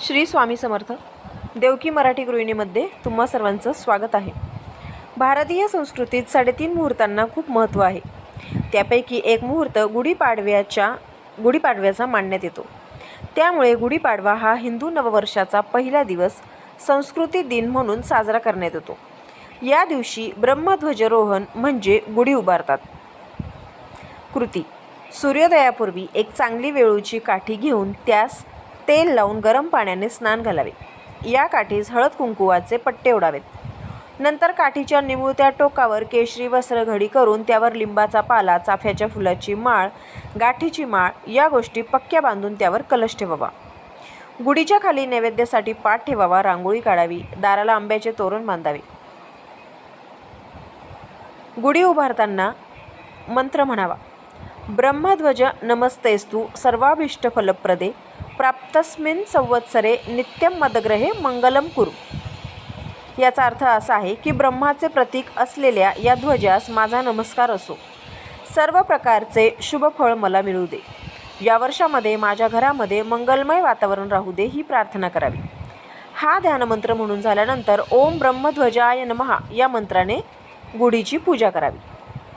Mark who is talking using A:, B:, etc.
A: श्री स्वामी समर्थ. देवकी मराठी गृहिणीमध्ये तुम्हा सर्वांचं स्वागत आहे. भारतीय संस्कृतीत साडेतीन मुहूर्तांना खूप महत्त्व आहे. त्यापैकी एक मुहूर्त गुढीपाडव्याच्या गुढीपाडव्याचा मानण्यात येतो. त्यामुळे गुढीपाडवा हा हिंदू नववर्षाचा पहिला दिवस संस्कृती दिन म्हणून साजरा करण्यात येतो. या दिवशी ब्रह्मध्वजरोहण म्हणजे गुढी उभारतात. कृती. सूर्योदयापूर्वी एक चांगली वेळूची काठी घेऊन त्यास तेल लावून गरम पाण्याने स्नान घालावे. या काठीस हळद कुंकुवाचे पट्टे उडावेत. नंतर काठीच्या निमुळत्या टोकावर केशरी वस्त्र घडी करून त्यावर लिंबाचा पाला चाफ्याच्या फुलाची माळ गाठीची माळ या गोष्टी पक्क्या बांधून त्यावर कलश ठेवावा. गुढीच्या खाली नैवेद्यासाठी पाठ ठेवावा रांगोळी काढावी दाराला आंब्याचे तोरण बांधावे. गुढी उभारताना मंत्र म्हणावा. ब्रह्मध्वज नमस्तेस्तू सर्वाभीष्ट फलप्रदे प्राप्तस्मिन संवत्सरे नित्यम मदग्रहे मंगलम कुरु। याचा अर्थ असा आहे की ब्रह्माचे प्रतीक असलेल्या या ध्वजास माझा नमस्कार असो। सर्व प्रकारचे शुभ फळ मला मिळू दे। या वर्षामध्ये माझ्या घरामध्ये मंगलमय वातावरण राहू दे ही प्रार्थना करावी। हा ध्यानमंत्र म्हणून झाल्यानंतर ओम ब्रह्मध्वजाय नमहा या मंत्राने गुढीची पूजा करावी।